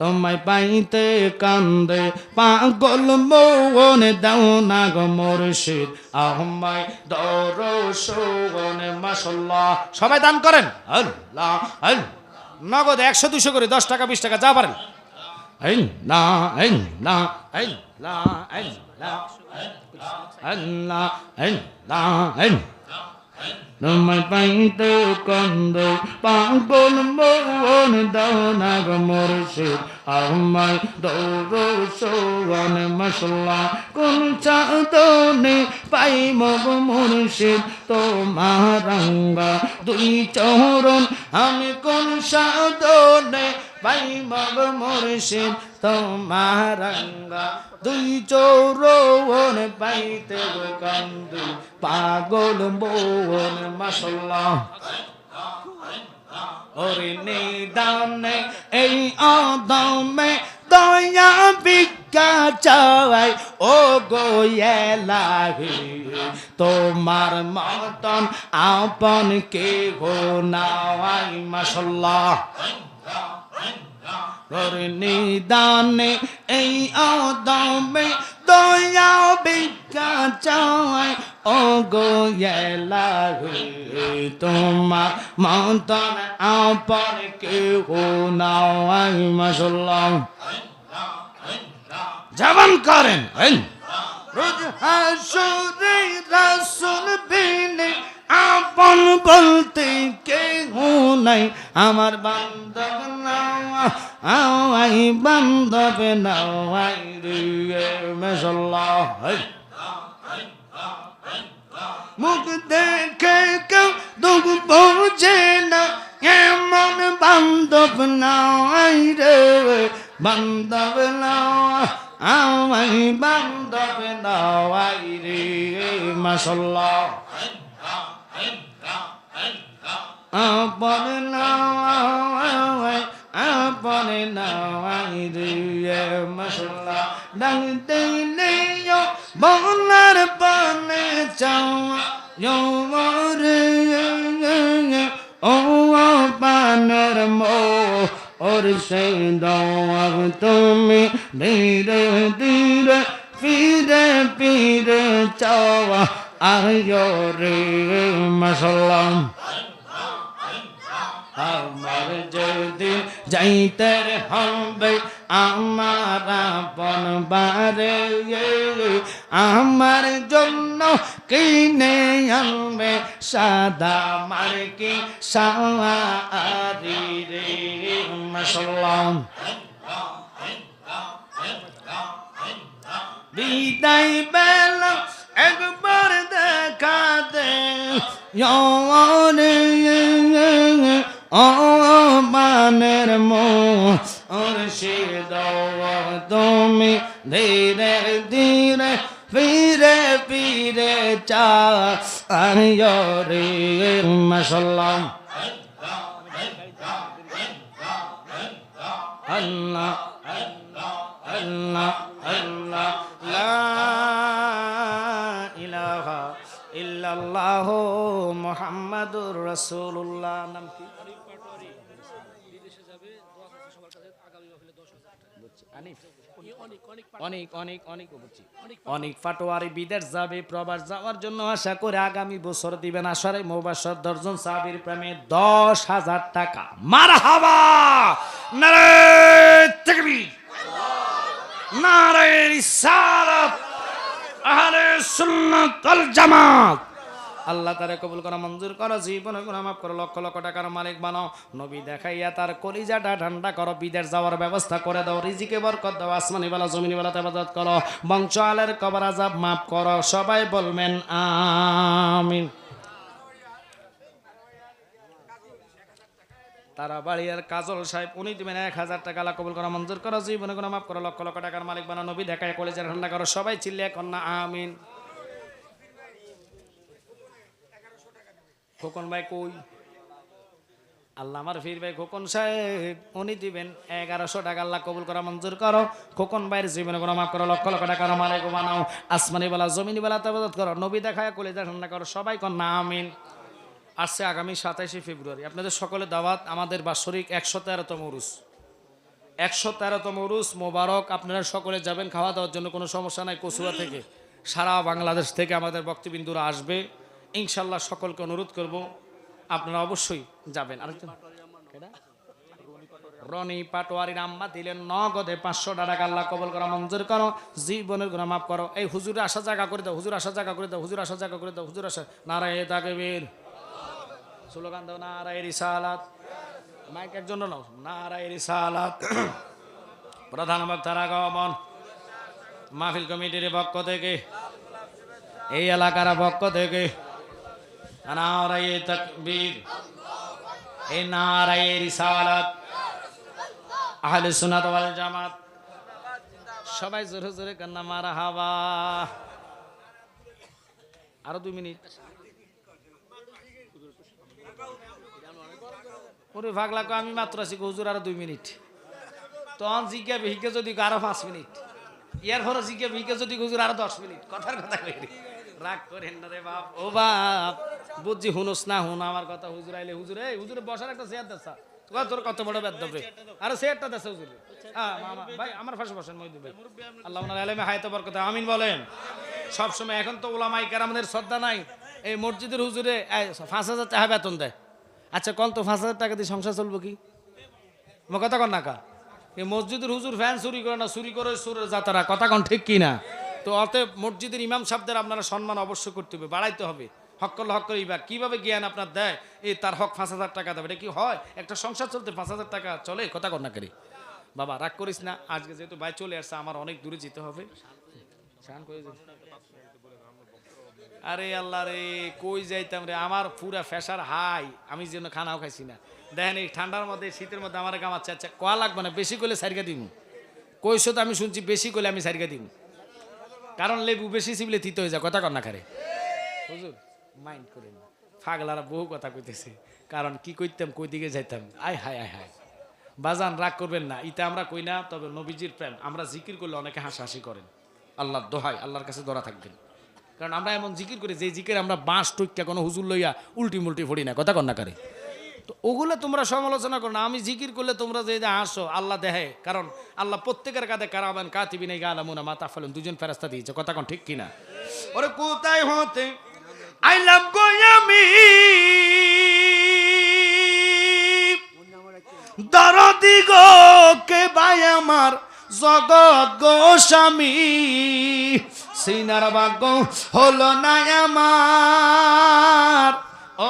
তোমায় পাইতে কান্দে, পাগল মৌনে দাও না গো মুর্শিদ। আহমাই দরশনে মাশাল্লাহ সবাই দান করেন। আল্লাহ। নগদ একশো দুশো করে, দশ টাকা, বিশ টাকা, যা পারেন। আল্লাহ আল্লাহ আল্লাহ আল্লাহ। আল্লাহ আল্লাহ আল্লাহ। তোমায় পাইতে কন্দ পাগল মন দাও না গো মুর্শিদ। আমায় দৌড় সৌগন মশলা কোন চাঁদনে পাইম গো মুর্শিদ? তোমার রঙ্গা। দুই চরণ আমি কোন সাধনে পাইম গো মুর্শিদ, তোমার রঙ্গা। দুই চৌরন পাইতে কান্দু, পাগল বোন মশলা ওরে নিদানে, এই আদমে দয়া ভিক্ষা চাই ও গোয়েলাহি তোমার মতন আপন কে গো নাওয়াই মশল্লা নিদানে এই আদমে দয়া চাই ও গোয়েলাহি তোমার মতন আপন কে গো নাওয়াই মশল্লা জবান করেন। রোজ আপন বলতে কে নাই। আমার বান্ধব নাওয়াই বান্ধব নাওয়াই রে মেসল্লা মুখ দেখে কেউ দুঃখ বোঝে না, এমন বান্ধব নাই রে, বান্ধব নাওয়া আমাই বান্ধব নাওয়াই রে মাসাল্লাহ আপন নাওয়াই আপন নাওয়াই রে মাসাল্লাহ ডাং দিলে বলার পানে চাওয়া। রে ও পানের মো, ওর সেই দাওয়া তুমি ধীরে যাইতে হবে আমার আপন বারে আমার জন্য কিনে আনবে সাদা মার্কি সারি রে মশলাম বিদায় বেলা একবার দেখা দে চা রে মশাল্লাহ আল্লাহ আল্লাহ আল্লাহ ইলাহা ইল্লাল্লাহ মুহাম্মাদুর রাসূলুল্লাহ নাম কি আনিফ অনেক অনেক অনেক বুঝছি অনেক ফাটোয়ারি বিদেশ যাবে প্রবাস যাওয়ার জন্য আশা করে আগামী বছর দিবেন মোবাসর দর্জন সাবির প্রেমে দশ হাজার টাকা। মার হাবা নারে নারে আহলে সুন্নাত জামাত! আল্লাহ তারে কবুল করা, মঞ্জুর করো, জীবনে গুণা করো, লক্ষ লক্ষ টাকার মালিক বানাও। নবী দেখাইয়া তার কলিজাটা ঠান্ডা করো, বিদেশ যাওয়ার ব্যবস্থা করে দাও, রিজিকে বরকত দাও আসমানি বেলা জমিনি বেলা তেবাদত করো বংশ আলের কবর আজাব মাফ করো, সবাই বলবেন আমিন। তারা বাড়িয়ার কাজল সাহেব, উনি দিবেন এক হাজার টাকা, আল্লাহ কবুল করা, মঞ্জুর করো, জীবনে কোনো মাফ করো, লক্ষ লক্ষ টাকার মালিক বানা নবী দেখায় কলেজের ঠান্ডা করো, সবাই চিল্লিয়ে কন্যা আমিন। খোকন ভাই কই? আল্লাহ আমার ফির ভাই খোকন সাহেব, উনি দিবেন এগারোশো টাকা। আল্লাহ কবুল করা, মঞ্জুর করো। খোকন ভাইয়ের জীবনে কোনো মাফ করো, লক্ষ লক্ষ টাকার মালিক বানাও। আসমানি বেলা, জমিনি বেলা তাবাদত করো, নবী দেখায় কলেজের ঠান্ডা করো, সবাই কন্যা আমিন। আসছে আগামী সাতাইশে ফেব্রুয়ারি। আপনাদের সকলে দাওয়াত, আমাদের বাৎসরিক একশো তেরোতম উরুস। একশো তেরোতম উরুস মোবারক, আপনারা সকলে যাবেন, খাওয়া দাওয়ার জন্য কোনো সমস্যা নাই কচুয়া থেকে। সারা বাংলাদেশ থেকে আমাদের বক্তবিন্দুরা আসবে। ইনশাল্লাহ সকলকে অনুরোধ করব, আপনারা অবশ্যই যাবেন। আরেকজন? রনি পাটোয়ারির আম্মা দিলেন, নগদে পাঁচশো টাকা, আল্লাহ কবল করা, মঞ্জুর করো, জীবনের গুণা মাফ করো। এই হুজুর আসা জায়গা করে দাও, হুজুর আসা জায়গা করে দাও, হুজুর আসা জায়গা করে দাও, হুজুর আসা। নারায় তাকে বীর স্লোগান দাও, নারায় রিসালাত। মাইক একজন নাও, নারায় রিসালাত। প্রধান বক্তার আগমন। মাহফিল কমিটির পক্ষ থেকে, এই এলাকার পক্ষ থেকে নারায় তাকবীর। এই নারায় রিসালাত। আহলে সুন্নাত ওয়াল জামাত। সবাই জোরে জোরে কান্না মারা হাওয়া। আরও দুই মিনিট। ওরে ভাগলা কো আমি মাত্র আছি হুজুর, আরও দুই মিনিট। তখন জিজ্ঞা ভিকে যদি আরও পাঁচ মিনিট। ইয়ার পরে জিজ্ঞা ভিকে যদি হুজুর, আরও দশ মিনিট। কথার কথা কই রাগ করেন ও বাপ। বুঝছি হুনুস না হুন আমার কথা হুজুর আইলে হুজুর এই হুজুরে বসার একটা চেয়ার দেছা তোর কত বড় বেদ দেবে আরে চেয়ারটা দেছে হুজুর হ্যাঁ ভাই আমার পাশে বসেন মইদুল ভাই। আল্লাহ আলেমে হায়াতে বরকত আমিন বলেন। সব সময় এখন তো ওলামাই কেরামদের শ্রদ্ধা নাই। এই মসজিদের হুজুরে পাঁচ হাজার টাকা বেতন দেয়। আচ্ছা কল তো পাঁচ হাজার টাকা দিয়ে সংসার চলবো কি? মো কথা কন না কা। এই মসজিদের হুজুর ফ্যান চুরি করে না চুরি করে সুরের যাতারা কথা কন ঠিক কি না? তো অতএব মসজিদের ইমাম সাহেবদের আপনারা সম্মান অবশ্যই করতে হবে বাড়াইতে হবে। হক করলে হক করে ইবা কীভাবে জ্ঞান আপনার দেয়? এই তার হক পাঁচ হাজার টাকা দেবে। এটা কি হয়? একটা সংসার চলতে পাঁচ হাজার টাকা চলে? কথা কন না করি। বাবা, রাগ করিস না। আজকে যেহেতু ভাই চলে আসছে, আমার অনেক দূরে যেতে হবে। আরে আল্লাহ রে, কই যাইতাম রে? আমার পুরা ফ্যাসার হাই। আমি যেন খানাও খাইছি না। দেখেন এই ঠান্ডার মধ্যে, শীতের মধ্যে আমার কামাচ্ছে। আচ্ছা কোয়া লাগবে না? বেশি করলে সারিকা দিব কইসো তো আমি শুনছি, বেশি করলে আমি সারিকা দিমু। কারণ লেবু বেশি চিবলে তিত হয়ে যায়। কথা না খারে হুজুর। মাইন্ড করেন। ফাগলারা বহু কথা কইতেছে। কারণ কি কইতাম কই দিকে যাইতাম। আয় হায় আয় হায়। বাজান রাগ করবেন না। ইতে আমরা কই না, তবে নবীজির প্রেম। আমরা জিকির করলে অনেকে হাসাহাসি করেন। আল্লাহর দোহাই আল্লাহর কাছে দরা থাকবেন। কারণ আমরা এমন জিকির করি যে জিকির আমরা বাঁশ টুইকা কোনো হুজুর লইয়া উল্টি মুল্টি ফড়ি না, কথা কন্যা করে। তো ওগুলো তোমরা সমালোচনা করো না। আমি জিকির করলে তোমরা যে হাসো আল্লাহ দেহে। কারণ আল্লাহ প্রত্যেকের কাঁধে কারাবেন কাতিবি নেই গালামুনা মাতা ফেলেন দুজন ফেরাস্তা দিয়েছে। কথা কোন ঠিক কিনা? ওরে কোথায় হতে? আইলাম আমি দরদি গো, কে ভাই আমার? জগৎ গোস্বামী। সিনার ভাগ্য হলো না আমার।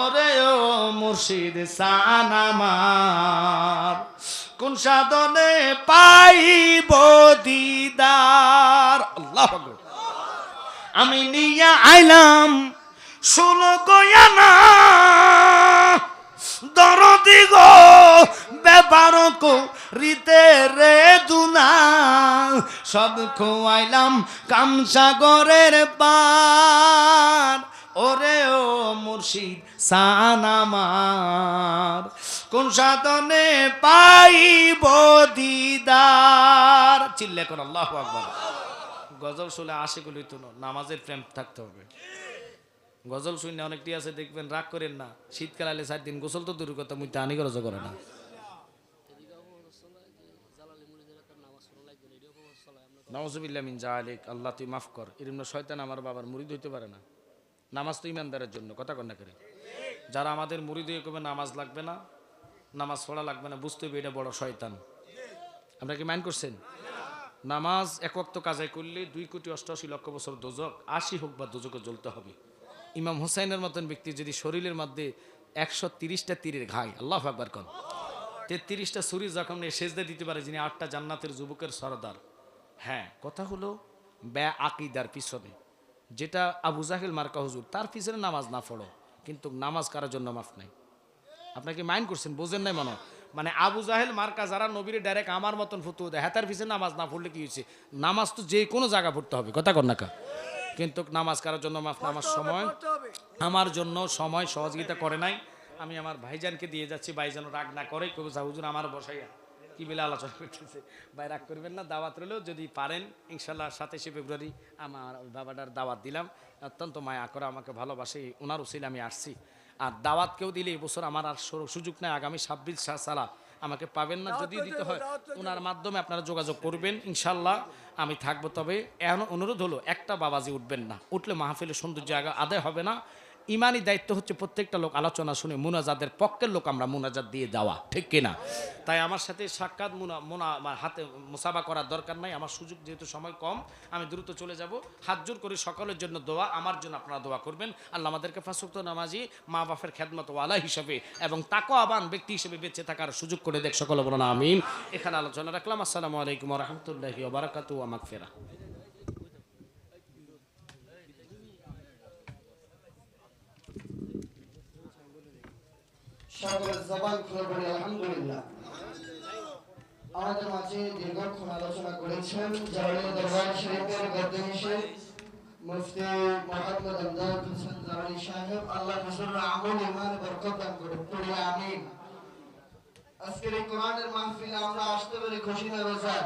ওরে ও মুর্শিদ সান আমার। কোন সাধনে পাইব দিদার। আমি নিয়ে আইলাম। দুনা। সব খোয়াইলাম কামসাগরের পার। ওরে ও মুর্শিদ সান আমার, কোন সাধনে পাইব দিদার? চিল্লে কোন আল্লাহ আকবার। গজল শুনে আশেগুলি তো নামাজের প্রেম থাকতে হবে। গজল শুনে অনেকটি আছে, দেখবেন রাগ করেন না। শীতকাল আলে চার দিন গোসল তো দূর কথা, মুইতে আনি গরজ করে না। নওয়াজবিল্লা মিন জালিক আল্লাহ তুই মাফ কর। এরম শয়তান আমার বাবার মুরিদ হইতে পারে না। নামাজ তো ইমানদারের জন্য, কথা কন্যা করে যারা আমাদের মুরিদ হয়ে কবে নামাজ লাগবে না, নামাজ পড়া লাগবে না, বুঝতে হবে এটা বড় শয়তান। আপনারা কি মাইন্ড করছেন? নামাজ এক ওয়াক্ত কাজাই করলে দুই কোটি অষ্টআশি লক্ষ বছর দোজক, আশি হোক বা দোজকে জ্বলতে হবে। ইমাম হুসাইনের মতন ব্যক্তি যদি শরীরের মধ্যে একশো তিরিশটা তীরের ঘাই, আল্লাহ আকবার কন। তেত্রিশটা ছুরি যখন নিয়ে সেজদা দিতে পারে, যিনি আটটা জান্নাতের যুবকের সরদার। হ্যাঁ কথা হলো ব্যা আকিদার পিছনে। যেটা আবু জাহেল মার্কা হুজুর, তার পিছনে নামাজ না পড়ো, কিন্তু নামাজ কারোর জন্য মাফ নাই। আপনাকে মাইন্ড করছেন? বোঝেন নাই মনে মানে আবু জাহেল মার্কা যারা, নবীর ডাইরেক্ট আমার মতন ফতু দেয় হাতার পিছনে নামাজ না পড়লে কি হয়েছে? নামাজ তো যে কোনো জায়গা পড়তে হবে, কথা কর না কা কিন্তু নামাজ কারোর জন্য মাফ আমার সময়। আমার জন্য সময় সহযোগিতা করে নাই। আমি আমার ভাইজানকে দিয়ে যাচ্ছি ভাই যেন রাগ না করে। কবি হুজুর আমার বসাইয়া। কি বেলা আলোচনা করতেছে? ভাই রাগ করবেন না দাওয়াত রইলেও যদি পারেন ইনশাল্লাহ সাতাশে ফেব্রুয়ারি আমার ওই বাবাটার দাওয়াত দিলাম। অত্যন্ত মায়া করে আমাকে ভালোবাসে ওনার উচিল আমি আসছি। আর দাওয়াত কেউ দিলে এবছর আমার আর সুযোগ নেই। আগামী ছাব্বিশ সালা আমাকে পাবেন না যদি দিতে হয়। ওনার মাধ্যমে আপনারা যোগাযোগ করবেন ইনশাল্লাহ আমি থাকব তবে। এমন অনুরোধ হলো একটা বাবাজি উঠবেন না। উঠলে মাহফিলের সৌন্দর্য জায়গা আদায় হবে না। ইমানি দায়িত্ব হচ্ছে প্রত্যেকটা লোক আলোচনা শুনে মুনাজাদের পক্ষের লোক আমরা মুনাজাত দিয়ে দেওয়া, ঠিক কিনা তাই আমার সাথে সাক্ষাৎ মুনা মুনা আমার হাতে মুসাবা করার দরকার নাই, আমার সুযোগ যেহেতু সময় কম, আমি দ্রুত চলে যাব। হাত জোর করে সকলের জন্য দোয়া, আমার জন্য আপনারা দোয়া করবেন। আল্লাহ আমাদেরকে ফাঁসুক্ত নামাজি মা বাপের খেদমত ওয়ালা হিসাবে এবং তাকো আবান ব্যক্তি হিসেবে বেঁচে থাকার সুযোগ করে দেখ সকলে বলো না আমিন। এখানে আলোচনা রাখলাম। আসসালামু আলাইকুম রহমতুল্লাহি ওবরাকাতু আমাক ফেরা সকলের জবান খুলে পড়ে আলহামদুলিল্লাহ। আমাদের মাঝে দীর্ঘক্ষণ আলোচনা করেছেন জালালি দরবার শরীফের গদ্দে হিসেবে মুফতি মোহাম্মদ আমদাদ হোসেন জালালি সাহেব, আল্লাহ রসুল আমল ইমান আমরা আসতে পেরে খুশি না বেজার।